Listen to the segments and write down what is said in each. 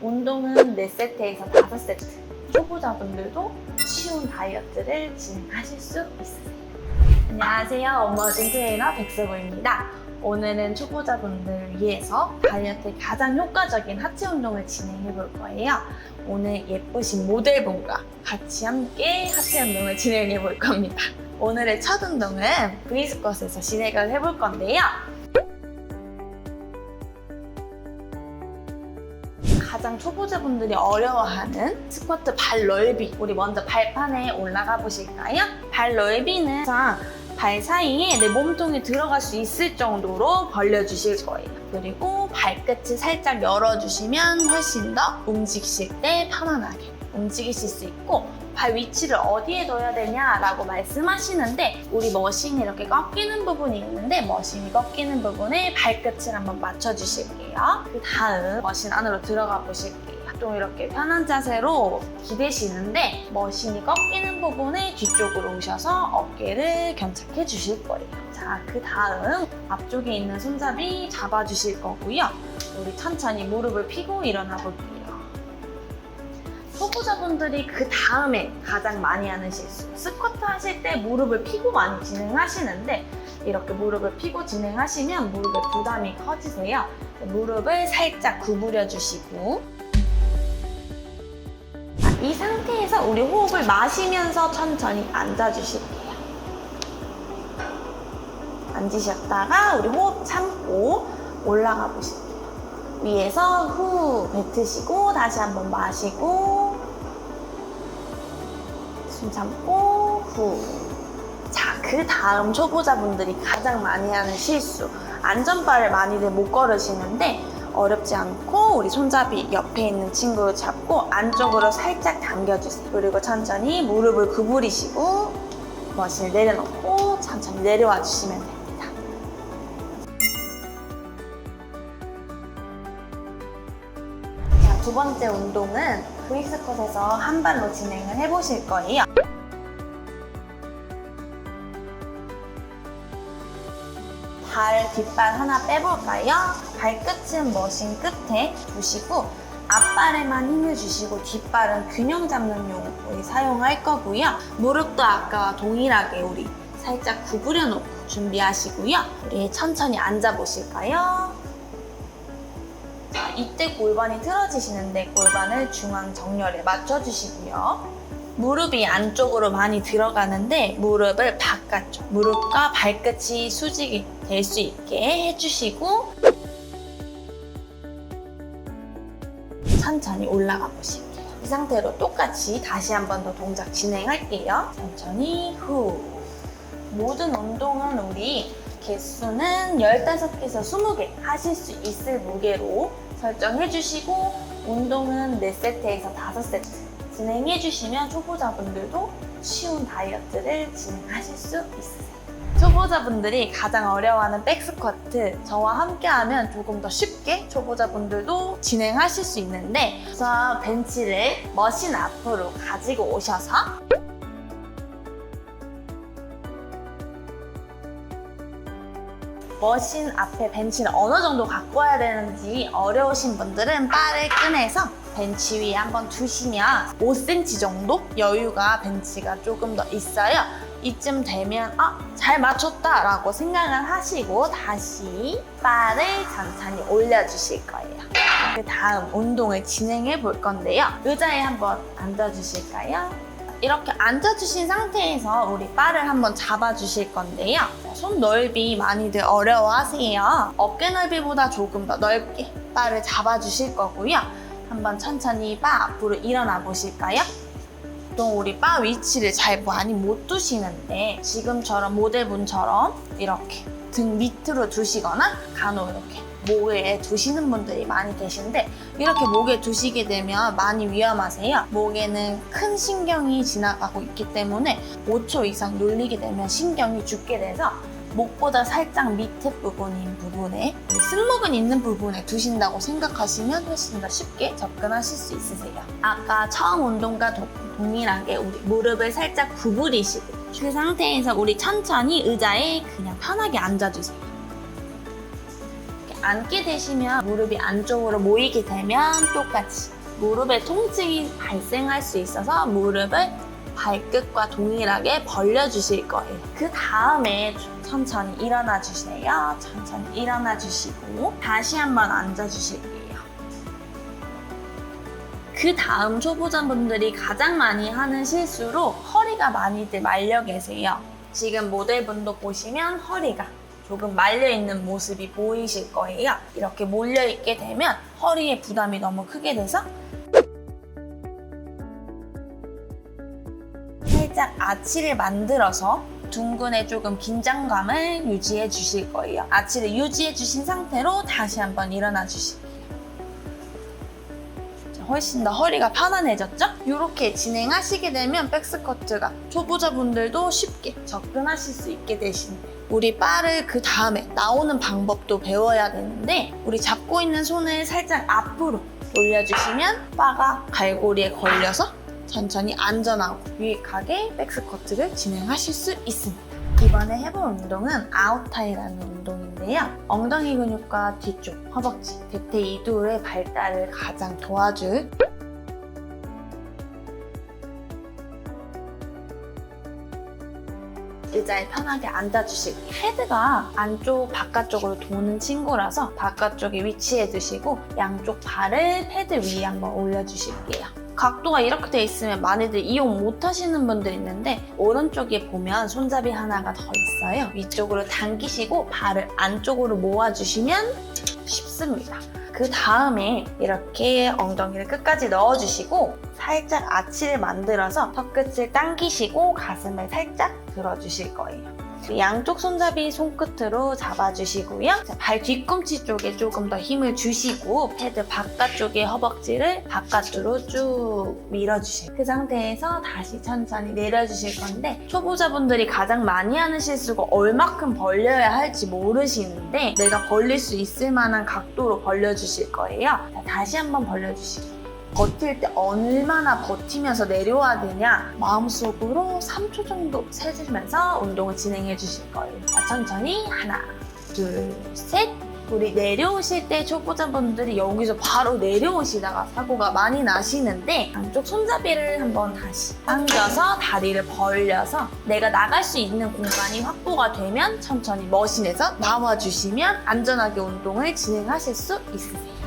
운동은 4세트에서 5세트. 초보자분들도 쉬운 다이어트를 진행하실 수 있으세요. 안녕하세요. 엄머진 트레이너 백수부입니다. 오늘은 초보자분들을 위해서 다이어트에 가장 효과적인 하체 운동을 진행해 볼 거예요. 오늘 예쁘신 모델분과 같이 함께 하체 운동을 진행해 볼 겁니다. 오늘의 첫 운동은 V스쿼트에서 진행을 해볼 건데요. 초보자분들이 어려워하는 스쿼트 발 넓이. 우리 먼저 발판에 올라가 보실까요? 발 넓이는 자, 발 사이에 내 몸통이 들어갈 수 있을 정도로 벌려주실 거예요. 그리고 발끝을 살짝 열어주시면 훨씬 더 움직이실 때 편안하게 움직이실 수 있고 발 위치를 어디에 둬야 되냐라고 말씀하시는데 우리 머신이 이렇게 꺾이는 부분이 있는데 머신이 꺾이는 부분에 발끝을 한번 맞춰주실게요. 그 다음 머신 안으로 들어가 보실게요. 좀 이렇게 편한 자세로 기대시는데 머신이 꺾이는 부분에 뒤쪽으로 오셔서 어깨를 견착해 주실 거예요. 자, 그 다음 앞쪽에 있는 손잡이 잡아주실 거고요. 우리 천천히 무릎을 펴고 일어나 볼게요. 초보자분들이 그 다음에 가장 많이 하는 실수. 스쿼트 하실 때 무릎을 펴고 많이 진행하시는데 이렇게 무릎을 펴고 진행하시면 무릎에 부담이 커지세요. 무릎을 살짝 구부려 주시고 이 상태에서 우리 호흡을 마시면서 천천히 앉아 주실게요. 앉으셨다가 우리 호흡 참고 올라가 보실게요. 위에서 후 뱉으시고 다시 한번 마시고 숨 참고 후. 자, 그 다음 초보자분들이 가장 많이 하는 실수. 안전바를 많이들 못 걸으시는데 어렵지 않고 우리 손잡이 옆에 있는 친구를 잡고 안쪽으로 살짝 당겨주세요. 그리고 천천히 무릎을 구부리시고 머신을 내려놓고 천천히 내려와 주시면. 자, 두 번째 운동은 브릭스컷에서 한 발로 진행을 해보실 거예요. 발 뒷발 하나 빼볼까요? 발끝은 머신 끝에 두시고 앞발에만 힘을 주시고 뒷발은 균형 잡는 용으로 사용할 거고요. 무릎도 아까와 동일하게 우리 살짝 구부려 놓고 준비하시고요. 우리 천천히 앉아 보실까요? 자, 이때 골반이 틀어지시는데 골반을 중앙 정렬에 맞춰주시고요. 무릎이 안쪽으로 많이 들어가는데 무릎을 바깥쪽, 무릎과 발끝이 수직이 될 수 있게 해주시고 천천히 올라가 보실게요. 이 상태로 똑같이 다시 한 번 더 동작 진행할게요. 천천히 후. 모든 운동은 우리 개수는 15개에서 20개 하실 수 있을 무게로 설정해 주시고 운동은 4세트에서 5세트 진행해 주시면 초보자분들도 쉬운 다이어트를 진행하실 수 있으세요. 초보자분들이 가장 어려워하는 백스쿼트 저와 함께하면 조금 더 쉽게 초보자분들도 진행하실 수 있는데 우선 벤치를 머신 앞으로 가지고 오셔서 머신 앞에 벤치를 어느 정도 갖고 와야 되는지 어려우신 분들은 바를 꺼내서 벤치 위에 한번 두시면 5cm 정도 여유가 벤치가 조금 더 있어요. 이쯤 되면 아, 잘 맞췄다 라고 생각을 하시고 다시 바를 천천히 올려주실 거예요. 그 다음 운동을 진행해 볼 건데요. 의자에 한번 앉아주실까요? 이렇게 앉아주신 상태에서 우리 바를 한번 잡아주실 건데요. 손 넓이 많이들 어려워하세요. 어깨 넓이보다 조금 더 넓게 바를 잡아주실 거고요. 한번 천천히 바 앞으로 일어나 보실까요? 보통 우리 바 위치를 잘 많이 못 두시는데 지금처럼 모델분처럼 이렇게 등 밑으로 두시거나 간혹 이렇게 목에 두시는 분들이 많이 계신데 이렇게 목에 두시게 되면 많이 위험하세요. 목에는 큰 신경이 지나가고 있기 때문에 5초 이상 눌리게 되면 신경이 죽게 돼서 목보다 살짝 밑에 부분인 부분에 승모근 있는 부분에 두신다고 생각하시면 훨씬 더 쉽게 접근하실 수 있으세요. 아까 처음 운동과 동- 동일하게 우리 무릎을 살짝 구부리시고 그 상태에서 우리 천천히 의자에 그냥 편하게 앉아주세요. 앉게 되시면 무릎이 안쪽으로 모이게 되면 똑같이 무릎에 통증이 발생할 수 있어서 무릎을 발끝과 동일하게 벌려주실 거예요. 그 다음에 천천히 일어나 주세요. 천천히 일어나 주시고 다시 한번 앉아 주실게요. 그 다음 초보자분들이 가장 많이 하는 실수로 허리가 많이들 말려 계세요. 지금 모델분도 보시면 허리가 조금 말려 있는 모습이 보이실 거예요. 이렇게 몰려 있게 되면 허리에 부담이 너무 크게 돼서 살짝 아치를 만들어서 둥근에 조금 긴장감을 유지해 주실 거예요. 아치를 유지해 주신 상태로 다시 한번 일어나 주실게요. 자, 훨씬 더 허리가 편안해졌죠? 이렇게 진행하시게 되면 백스커트가 초보자분들도 쉽게 접근하실 수 있게 되신대요. 우리 바를 그 다음에 나오는 방법도 배워야 되는데 우리 잡고 있는 손을 살짝 앞으로 올려주시면 바가 갈고리에 걸려서 천천히 안전하고 유익하게 백스쿼트를 진행하실 수 있습니다. 이번에 해볼 운동은 아웃타이라는 운동인데요. 엉덩이 근육과 뒤쪽, 허벅지, 대퇴 이두의 발달을 가장 도와줄 의자에 편하게 앉아주시고 헤드가 안쪽 바깥쪽으로 도는 친구라서 바깥쪽에 위치해 두시고 양쪽 발을 패드 위에 한번 올려주실게요. 각도가 이렇게 돼 있으면 많이들 이용 못 하시는 분들 있는데 오른쪽에 보면 손잡이 하나가 더 있어요. 위쪽으로 당기시고 발을 안쪽으로 모아주시면 쉽습니다. 그 다음에 이렇게 엉덩이를 끝까지 넣어주시고 살짝 아치를 만들어서 턱끝을 당기시고 가슴을 살짝 들어주실 거예요. 양쪽 손잡이 손끝으로 잡아주시고요. 자, 발 뒤꿈치 쪽에 조금 더 힘을 주시고 패드 바깥쪽의 허벅지를 바깥으로 쭉 밀어주실 그 상태에서 다시 천천히 내려주실 건데 초보자분들이 가장 많이 하는 실수가 얼마큼 벌려야 할지 모르시는데 내가 벌릴 수 있을 만한 각도로 벌려주실 거예요. 자, 다시 한번 벌려주시고 버틸 때 얼마나 버티면서 내려와야 되냐 마음속으로 3초 정도 세주면서 운동을 진행해 주실 거예요. 자, 천천히 하나, 둘, 셋. 우리 내려오실 때 초보자분들이 여기서 바로 내려오시다가 사고가 많이 나시는데 양쪽 손잡이를 한번 다시 당겨서 다리를 벌려서 내가 나갈 수 있는 공간이 확보가 되면 천천히 머신에서 나와주시면 안전하게 운동을 진행하실 수 있으세요.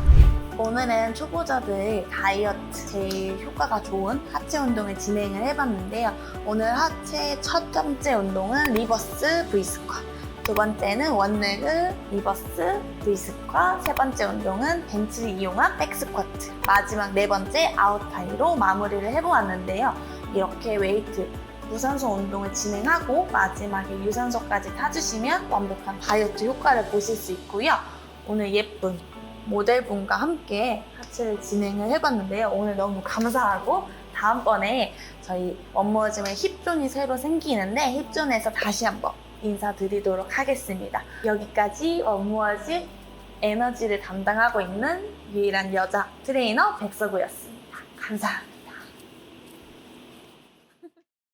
오늘은 초보자들 다이어트 제일 효과가 좋은 하체 운동을 진행을 해봤는데요. 오늘 하체 첫 번째 운동은 리버스 브이스쿼. 두 번째는 원레그 리버스 브이스쿼. 세 번째 운동은 벤치를 이용한 백스쿼트. 마지막 네 번째 아웃타이로 마무리를 해보았는데요. 이렇게 웨이트 무산소 운동을 진행하고 마지막에 유산소까지 타주시면 완벽한 다이어트 효과를 보실 수 있고요. 오늘 예쁜 모델분과 함께 하체를 진행을 해봤는데요. 오늘 너무 감사하고 다음번에 저희 원모어즘의 힙존이 새로 생기는데 힙존에서 다시 한번 인사드리도록 하겠습니다. 여기까지 원모어즘 에너지를 담당하고 있는 유일한 여자 트레이너 백서구였습니다. 감사합니다.